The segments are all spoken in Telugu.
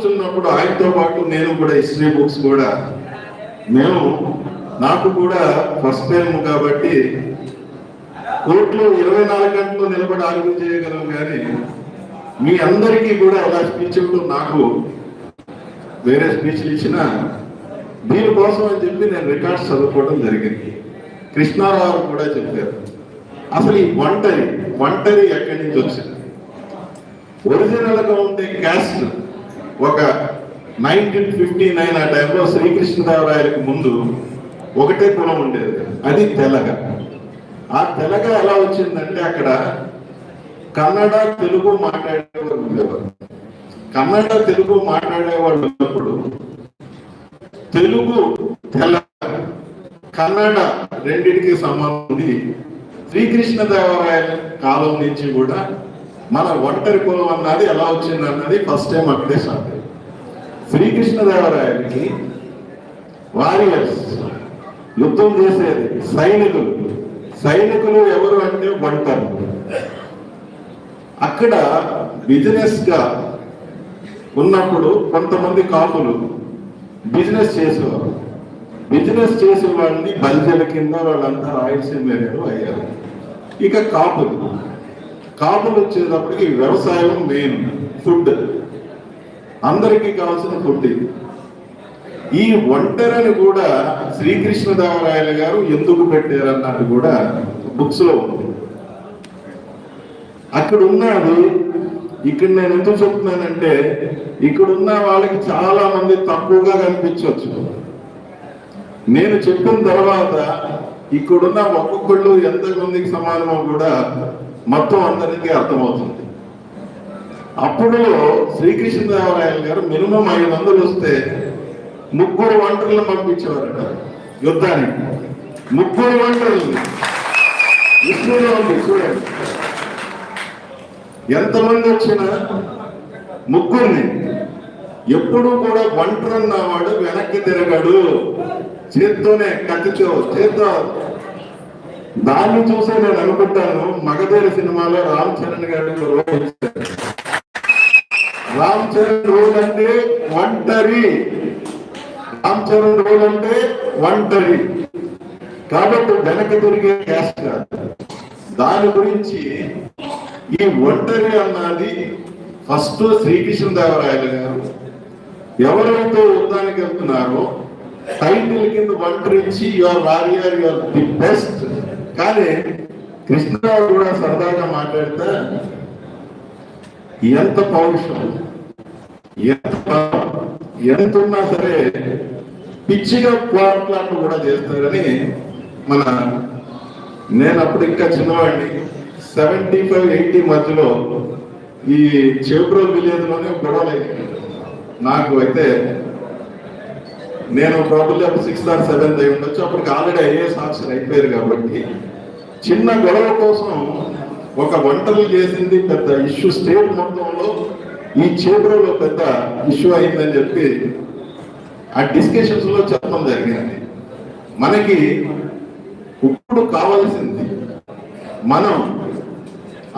కూర్చున్నప్పుడు ఆయనతో పాటు నేను కూడా హిస్టరీ బుక్స్ కూడా. మేము నాకు కూడా ఫస్ట్ టైం కాబట్టి కోర్టులో ఇరవై నాలుగు గంటలు నిలబడి ఆర్గ్యూ చేయగలం కానీ మీ అందరికీ కూడా అలా స్పీచ్ ఇవ్వడం నాకు వేరే స్పీచ్లు ఇచ్చిన దీనికోసం అని చెప్పి నేను రికార్డ్స్ చదువుకోవడం జరిగింది. కృష్ణారావు కూడా చెప్పారు. అసలు ఈ ఒంటరి ఒంటరి ఎక్కడి నుంచి వచ్చింది? ఒరిజినల్గా ఉండే క్యాస్ట్ ఒక నైన్టీన్ ఫిఫ్టీ నైన్ ఆ టైంలో శ్రీకృష్ణదేవరాయలకు ముందు ఒకటే కులం ఉండేది. అది తెలగ. ఆ తెలగ ఎలా వచ్చిందంటే అక్కడ కన్నడ తెలుగు మాట్లాడేవారు ఉండేవారు. కన్నడ తెలుగు మాట్లాడేవాళ్ళు ఉన్నప్పుడు తెలుగు తెలగ కన్నడ రెండింటికి సంబంధించి శ్రీకృష్ణదేవరాయల కాలం నుంచి కూడా మన ఒంటరి కులం అన్నది ఎలా వచ్చింది అన్నది ఫస్ట్ టైం అక్కడే సాధ్యం. శ్రీకృష్ణదేవరాయలకి వారియర్స్ యుద్ధం చేసేది సైనికులు. సైనికులు ఎవరు అంటే ఒంటరు. అక్కడ బిజినెస్గా ఉన్నప్పుడు కొంతమంది కాపులు బిజినెస్ చేసేవారు. బిజినెస్ చేసే వాళ్ళని బల్జల కింద వాళ్ళంతా రాయలసీమ అయ్యారు. ఇక కాపులు. కాపులు వచ్చేటప్పటికి వ్యవసాయం మెయిన్ ఫుడ్ అందరికీ కావాల్సిన ఫుడ్ ఇది. ఈ ఒంటరిని కూడా శ్రీకృష్ణదేవరాయలు గారు ఎందుకు పెట్టారన్నది కూడా బుక్స్లో ఉంది. అక్కడ ఉన్నాడు ఇక్కడ నేను ఎందుకు చెప్తున్నానంటే ఇక్కడ ఉన్న వాళ్ళకి చాలా మంది తక్కువగా కనిపించవచ్చు. నేను చెప్పిన తర్వాత ఇక్కడున్న ఒక్కొక్కళ్ళు ఎంత మందికి సమానమో కూడా మొత్తం అందరికీ అర్థమవుతుంది. అప్పుడు శ్రీకృష్ణదేవరాయలు గారు మినిమం ఐదు వందలు వస్తే ముగ్గురు వంటలను పంపించేవారట యుద్ధానికి. ముగ్గురు వంటలు విష్ణులో ఉంది చూడండి. ఎంతమంది వచ్చినా ముగ్గురిని. ఎప్పుడు కూడా ఒంటరి వెనక్కి తిరగడు. చేత్తోనే కత్తితో చేత్తో దాన్ని చూసే నేను అనుకుంటాను మగధీర సినిమాలో రామ్ చరణ్ గారి రోల్ రామ్ చరణ్ రోల్ అంటే ఒంటరి. రామ్ చరణ్ రోల్ అంటే ఒంటరి. కాబట్టి వెనక్కి తిరిగే క్యాస్ట్ దాని గురించి ఈ ఒంటరి అన్నది ఫస్ట్ శ్రీకృష్ణదేవరాయలు గారు ఎవరైతే యుద్ధానికి వెళ్తున్నారో టైటిల్ కింద వంకరించి your warrior your the best కానీ కృష్ణరావు కూడా సరదాగా మాట్లాడితే ఎంత పౌరుషం ఎంత ఎంత ఉన్నా సరే పిచ్చిగా పోరాట్లాట్లు కూడా చేస్తారని మన నేను అప్పుడు ఇంకా చిన్నవాడిని సెవెంటీ ఫైవ్ ఎయిటీ మధ్యలో ఈ చేబ్రో విలేజ్లోనే గొడవలు నాకు అయితే నేను ప్రాబ్లం అప్పుడు సిక్స్త్ ఆర్ సెవెంత్ అయి ఉండొచ్చు. అప్పటికి ఆల్రెడీ ఐఏఎస్ ఆఫీసర్ అయిపోయారు కాబట్టి. చిన్న గొడవ కోసం ఒక వంటలు చేసింది పెద్ద ఇష్యూ స్టేట్ మొత్తంలో ఈ చేబ్రోలో పెద్ద ఇష్యూ అయిందని చెప్పి ఆ డిస్కషన్స్లో చెప్పడం జరిగింది. మనకి ఇప్పుడు కావాల్సింది మనం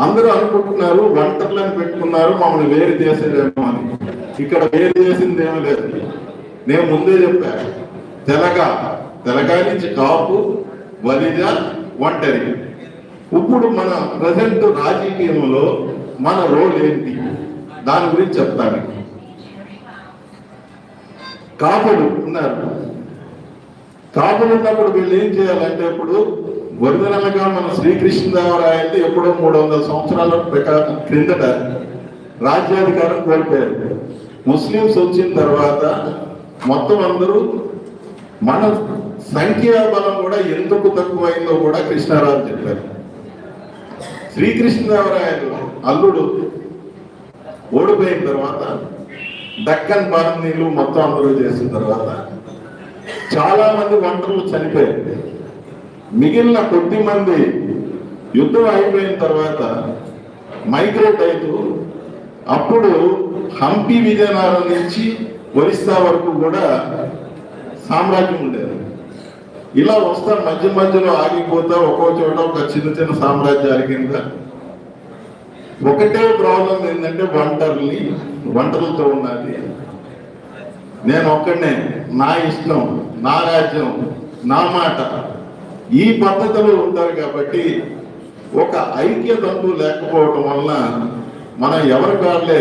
అందరూ అనుకుంటున్నారు వంటర్లను పెట్టుకున్నారు మమ్మల్ని వేరు చేసేదేమో అని. ఇక్కడ వేరు చేసింది ఏమీ లేదు. నేను ముందే చెప్పాను తెలగ తెలగ నుంచి కాపు వలిజ ఒంటరి. ఇప్పుడు మన ప్రజెంట్ రాజకీయంలో మన రోల్ ఏంటి? దాని గురించి చెప్తాను కాపులు ఉన్నారు. కాపులు ఉన్నప్పుడు వీళ్ళు ఏం చేయాలంటే ఇప్పుడు ఒరిజినల్గా మన శ్రీకృష్ణదేవరాయలు ఎప్పుడో మూడు వందల సంవత్సరాల ప్రకారం క్రిందట రాజ్యాధికారం కోల్పోయారు. ముస్లింస్ వచ్చిన తర్వాత మొత్తం అందరూ మన సంఖ్యాబలం కూడా ఎందుకు తక్కువైందో కూడా కృష్ణారావు చెప్పారు. శ్రీకృష్ణదేవరాయలు అల్లుడు ఓడిపోయిన తర్వాత దక్కన్ బాణీలు మొత్తం అందరూ చేసిన తర్వాత చాలా మంది వంటలు చనిపోయారు. మిగిలిన కొద్ది మంది యుద్ధం అయిపోయిన తర్వాత మైగ్రేట్ అవుతూ అప్పుడు హంపి విజయనగరం నుంచి ఒరిస్సా వరకు కూడా సామ్రాజ్యం ఉండేది. ఇలా వస్తా మధ్య మధ్యలో ఆగిపోతా ఒక్కో చోట ఒక చిన్న చిన్న సామ్రాజ్యాల కింద ఒకటే ప్రాబ్లం ఏంటంటే వంటర్ని వంటలతో ఉన్నది. నేను ఒక్కడనే నా ఇష్టం నా రాజ్యం నా మాట. ఈ పద్ధతిలో ఉంటారు కాబట్టి ఒక ఐక్యత లేకపోవటం వలన మనం ఎవరి కాళ్ళే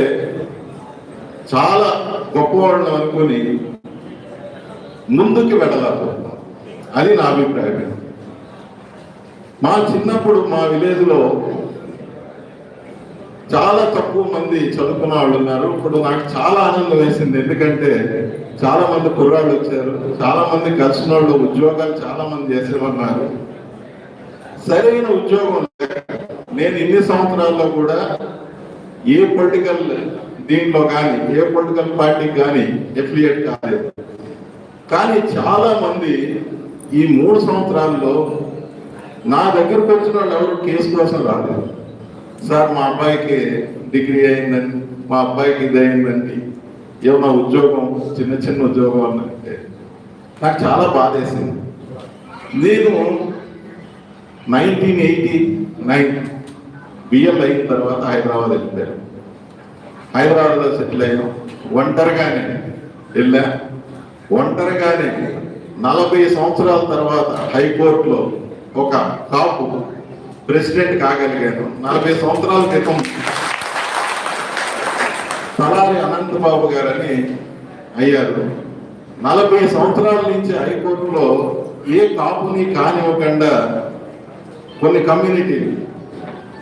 చాలా గొప్పవాళ్ళని అనుకుని ముందుకు వెళ్ళలేకపోతున్నాం. అది నా అభిప్రాయం. మా చిన్నప్పుడు మా విలేజ్లో చాలా తక్కువ మంది చదువుకున్న వాళ్ళు ఉన్నారు. ఇప్పుడు నాకు చాలా ఆనందం వేసింది. ఎందుకంటే చాలా మంది కుర్రాళ్ళు వచ్చారు. చాలా మంది కలిసిన వాళ్ళు ఉద్యోగాలు చాలా మంది చేసేవన్నారు. సరైన ఉద్యోగం నేను ఇన్ని సంవత్సరాల్లో కూడా ఏ పొలిటికల్ దీంట్లో కానీ ఏ పొలిటికల్ పార్టీకి కానీ ఎఫిలియేట్ కాలేదు. కానీ చాలా మంది ఈ మూడు సంవత్సరాల్లో నా దగ్గరకు వచ్చిన వాళ్ళు ఎవరు కేసు కోసం రాలేదు. సార్ మా అబ్బాయికి డిగ్రీ అయిందండి మా అబ్బాయికి ఇది అయిందండి ఏమన్నా ఉద్యోగం చిన్న చిన్న ఉద్యోగం అన్నంటే నాకు చాలా బాధేసింది. నేను నైన్టీన్ ఎయిటీ నైన్ బిఎల్ అయిన తర్వాత హైదరాబాద్ వెళ్ళిపోయాను. హైదరాబాద్లో సెటిల్ అయ్యాం. ఒంటరిగానే వెళ్ళా. ఒంటరిగానే నలభై సంవత్సరాల తర్వాత హైకోర్టులో ఒక కాపు ప్రెసిడెంట్ కాగలిగాను. నలభై సంవత్సరాల క్రితం తలారి అనంతబాబు గారని అయ్యారు. నలభై సంవత్సరాల నుంచి హైకోర్టులో ఏ కాపుని కానివ్వకుండా కొన్ని కమ్యూనిటీలు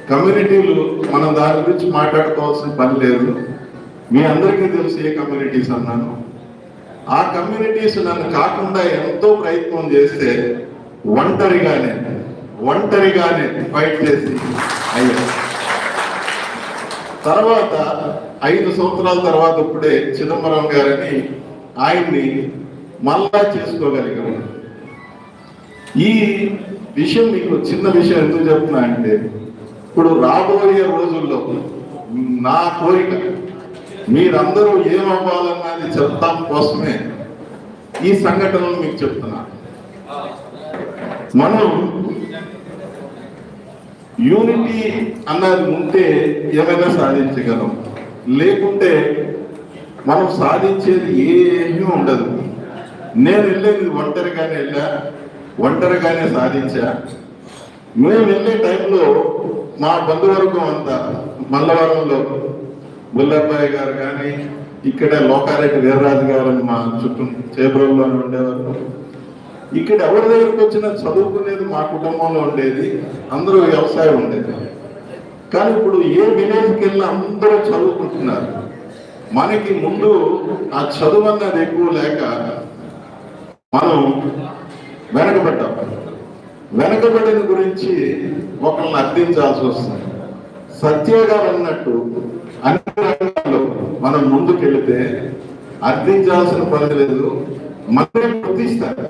కమ్యూనిటీలు మనం దాని గురించి మాట్లాడుకోవాల్సిన పని లేదు. మీ అందరికీ తెలుసు ఏ కమ్యూనిటీస్ అన్నాను. ఆ కమ్యూనిటీస్ నన్ను కాకుండా ఎంతో ప్రయత్నం చేస్తే ఒంటరిగానే ఒంటరిగానే ఫైట్ చేసి అయ్యా. తర్వాత ఐదు సంవత్సరాల తర్వాత ఇప్పుడే చిదంబరం గారని ఆయన్ని మళ్ళా చేసుకోగలిగాము. ఈ విషయం మీకు చిన్న విషయం ఎందుకు చెప్తున్నా అంటే ఇప్పుడు రాబోయే రోజుల్లో నా కోరిక మీరందరూ ఏమవ్వాలన్నది చెప్తాం కోసమే ఈ సంఘటనలు మీకు చెప్తున్నా. మనం యూనిటీ అన్నది ఉంటే ఏమైనా సాధించగలం. లేకుంటే మనం సాధించేది ఏమీ ఉండదు. నేను వెళ్ళేది ఒంటరిగానే వెళ్ళా ఒంటరిగానే సాధించా. మేము వెళ్ళే టైంలో మా బంధువర్గం అంతా మల్లవరంలో బుల్లబ్బాయి గారు కానీ ఇక్కడే లోకారెడ్డి వీర్రాజు గారు అని మా చుట్టూ చేబ్రోల్లో ఉండేవారు. ఇక్కడ ఎవరి దగ్గరికి వచ్చినా చదువుకునేది మా కుటుంబంలో ఉండేది అందరూ వ్యవసాయం ఉండేది. కానీ ఇప్పుడు ఏ విలేజ్కి వెళ్ళినా అందరూ చదువుకుంటున్నారు. మనకి ముందు ఆ చదువు అన్నది ఎక్కువ లేక మనం వెనకబడ్డాం. వెనకబడిన గురించి ఒకరిని అర్థించాల్సి వస్తుంది. సత్యగా ఉన్నట్టు అన్నట్టు అన్ని రంగాల్లో మనం ముందుకెళ్తే అర్థించాల్సిన పని లేదు మనమే గుర్తిస్తారు.